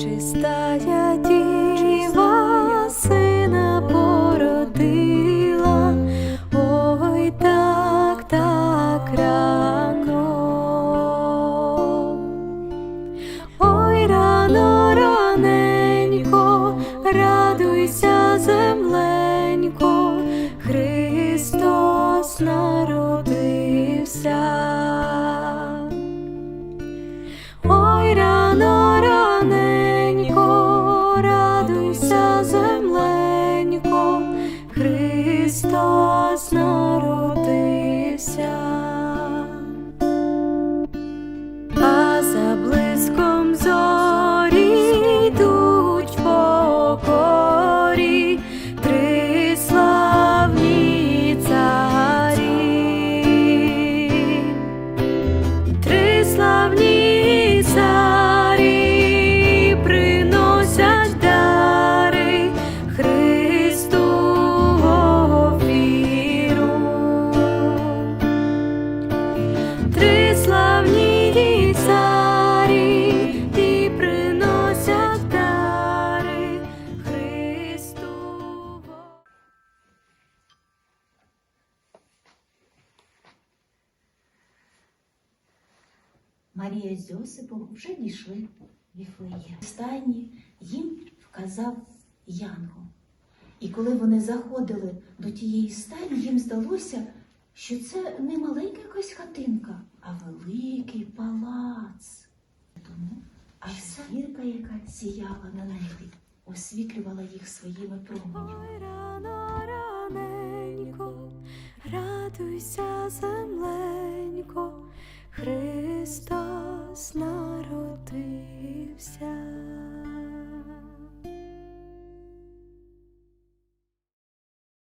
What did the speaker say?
Чистая діва сина породила, ой так. Ой, рано, раненько, радуйся, земленько, Христос народився. Блиском зорі йдуть по корі три славні царі. Три славні царі приносять дари Христу віру. Три славні Марія з Йосипом вже дійшли в Віфлеєм. Останні їм вказав Янгол. І коли вони заходили до тієї стайні, їм здалося, що це не маленька якась хатинка, а великий палац. Тому аж зірка, яка сіяла на небі, освітлювала їх своїми променями. Рано, раненько, радуйся, земленько, Христос народився.